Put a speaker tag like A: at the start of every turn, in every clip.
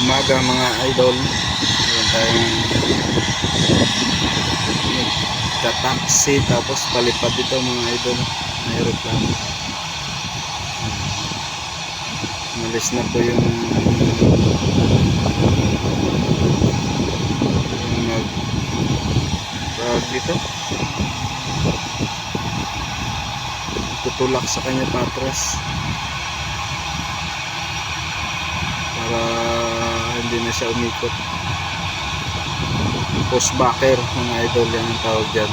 A: umaga mga idol. Meron tayong taxi tapos palipad dito mga idol. Na aeroplano. Malis na po yung yung nag tawag dito? Tutulak sa kanya patras para hindi na siya umikot post backer mga idol yan ang tawag dyan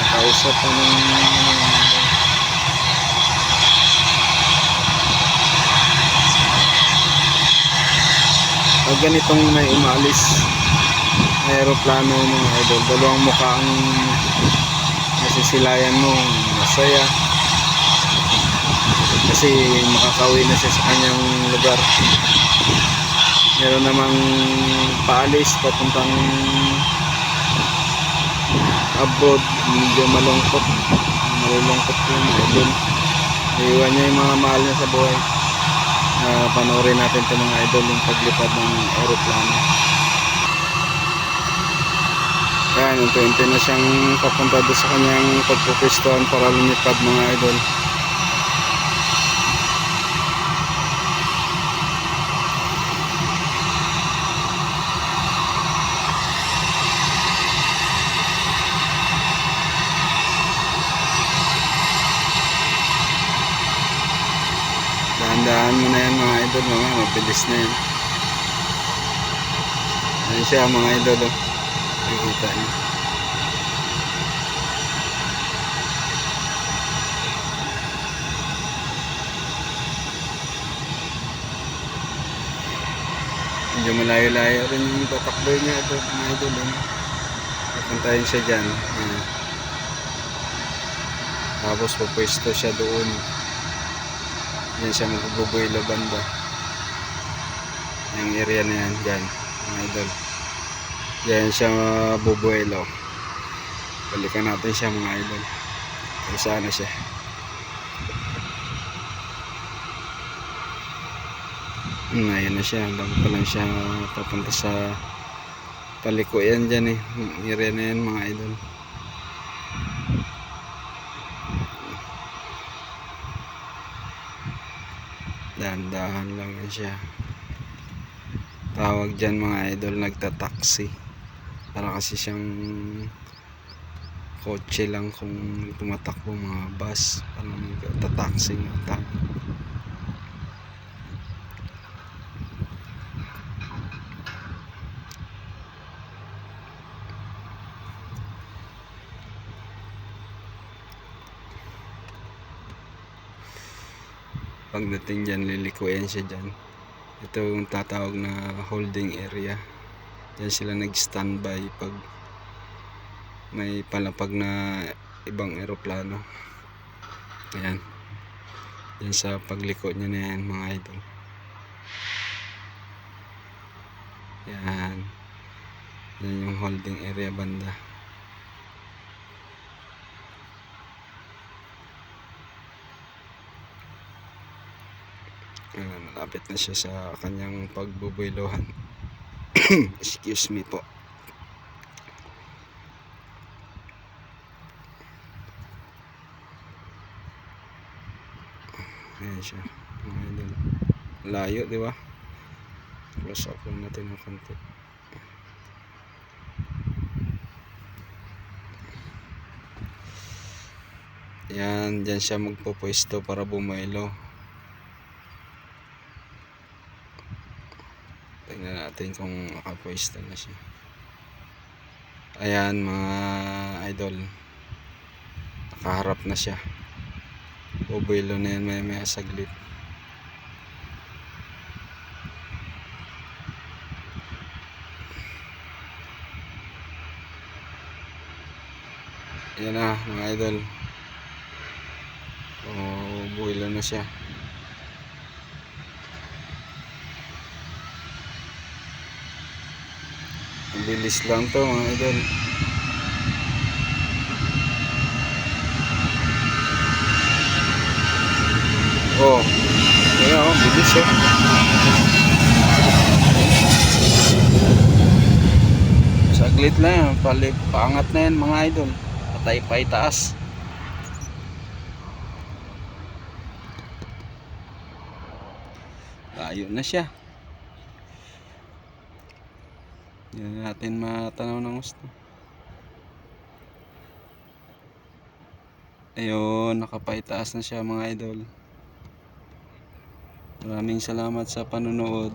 A: nakausap pa ng pag ganitong may umalis aeroplano mga idol dalawang mukha ang nasisilayan mo masaya. Kasi makakauwi na siya sa kanyang lugar. Meron namang paalis papuntang abroad. Medyo malungkot. Malulungkot mga idol iwan niya yung mga mahal niya sa buhay. Uh, panoorin natin itong mga idol yung paglipad ng aeroplano yan unti-unti na siyang papunta doon sa kanyang pagpupistuhan para lumipad mga idol Dahan-dahan mo na yan mga idol mga mabilis na yan. Ayan siya mga idol oh. Niyo. Medyo malayo-layo rin yung tatakbo niya ito mga idol. Papuntahin siya dyan. Ayan. Tapos pupwesto siya doon. Yan siya magbubuelo banda. Yung area na yan, dyan, mga idol. Yan siya bubuelo. Balikan natin siya mga idol. Kung saan siya. Hmm, ayun na siya. Bago pa lang siya papunta sa paliko yan dyan eh. Yung area na yan mga idol. dahan-dahan lang yan siya tawag dyan mga idol nagtataxi para kasi siyang kotse lang kung tumatakbo mga bus. Nagtataxi nga tawag pagdating dyan lilikuyan siya dyan. Ito yung tatawag na holding area dyan sila nag standby pag may palapag na ibang eroplano. Ayan. Dyan sa pagliko niya na yan mga idol. Yan yan yung holding area banda. Ayan, malapit na siya sa kanyang pagbubuilohan. Excuse me po. Ayan siya. Idol. Layo, di ba? Close up lang natin ng konti. Yan, dyan siya magpupwesto para bumuelo. Natin kung nakapwesto na siya. Ayan mga idol. Nakaharap na siya. Bubuelo na yan may may saglit. Ayan na mga idol. Builo na siya. bilis lang to mga idol. Oh kaya oh bilis eh. Saglit na yan eh. palip paangat na yan mga idol. Patay pa itaas. Layo na siya. Hindi na natin matanaw ng gusto. Ayun, nakapaitaas na siya mga idol. Maraming salamat sa panonood.